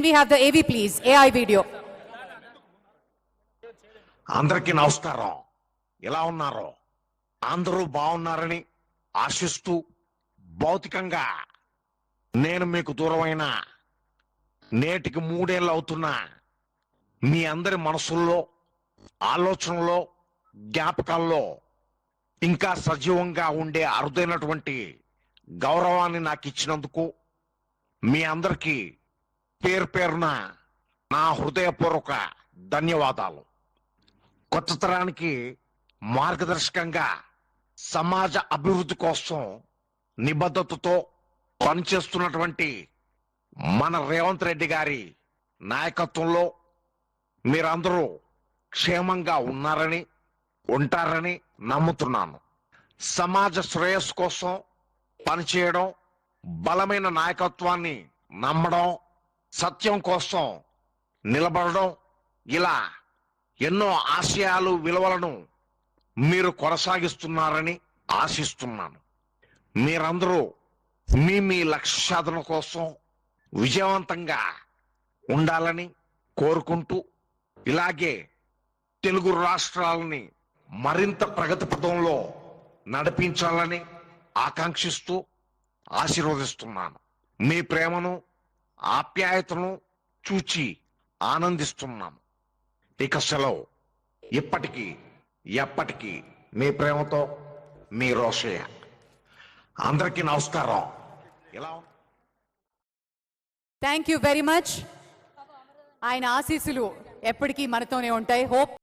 We have the AV, please. AI video. అందరికీ నమస్కారం ఎలా ఉన్నారు అందరూ బాగున్నారని ఆశిస్తూ భౌతికంగా నేను మీకు దూరమైన నేటికి మూడేళ్ళు అవుతున్నా మీ అందరి మనసుల్లో ఆలోచనలో జ్ఞాపకాల్లో ఇంకా సజీవంగా ఉండే అరుదైనటువంటి గౌరవాన్ని నాకు ఇచ్చినందుకు మీ అందరికీ పేరు పేరున నా హృదయపూర్వక ధన్యవాదాలు. కొత్త తరానికి మార్గదర్శకంగా సమాజ అభివృద్ధి కోసం నిబద్ధతతో పనిచేస్తున్నటువంటి మన రేవంత్ రెడ్డి గారి నాయకత్వంలో మీరందరూ క్షేమంగా ఉన్నారని ఉంటారని నమ్ముతున్నాను. సమాజ శ్రేయస్సు కోసం పనిచేయడం బలమైన నాయకత్వాన్ని నమ్మడం సత్యం కోసం నిలబడడం ఇలా ఎన్నో ఆశయాలు విలువలను మీరు కొనసాగిస్తున్నారని ఆశిస్తున్నాను. మీరందరూ మీ మీ లక్ష్య సాధన కోసం విజయవంతంగా ఉండాలని కోరుకుంటూ ఇలాగే తెలుగు రాష్ట్రాలని మరింత ప్రగతి పథంలో నడిపించాలని ఆకాంక్షిస్తూ ఆశీర్వదిస్తున్నాను. మీ ప్రేమను ఆప్యాయతను చూచి ఆనందిస్తున్నాము. ఇక సెలవు. ఇప్పటికీ ఎప్పటికీ మీ ప్రేమతో మీ రోషయ్య. అందరికీ నమస్కారం. ఎలా థ్యాంక్ యూ వెరీ మచ్ ఆయన ఆశీస్సులు ఎప్పటికీ మనతోనే ఉంటాయి. హోప్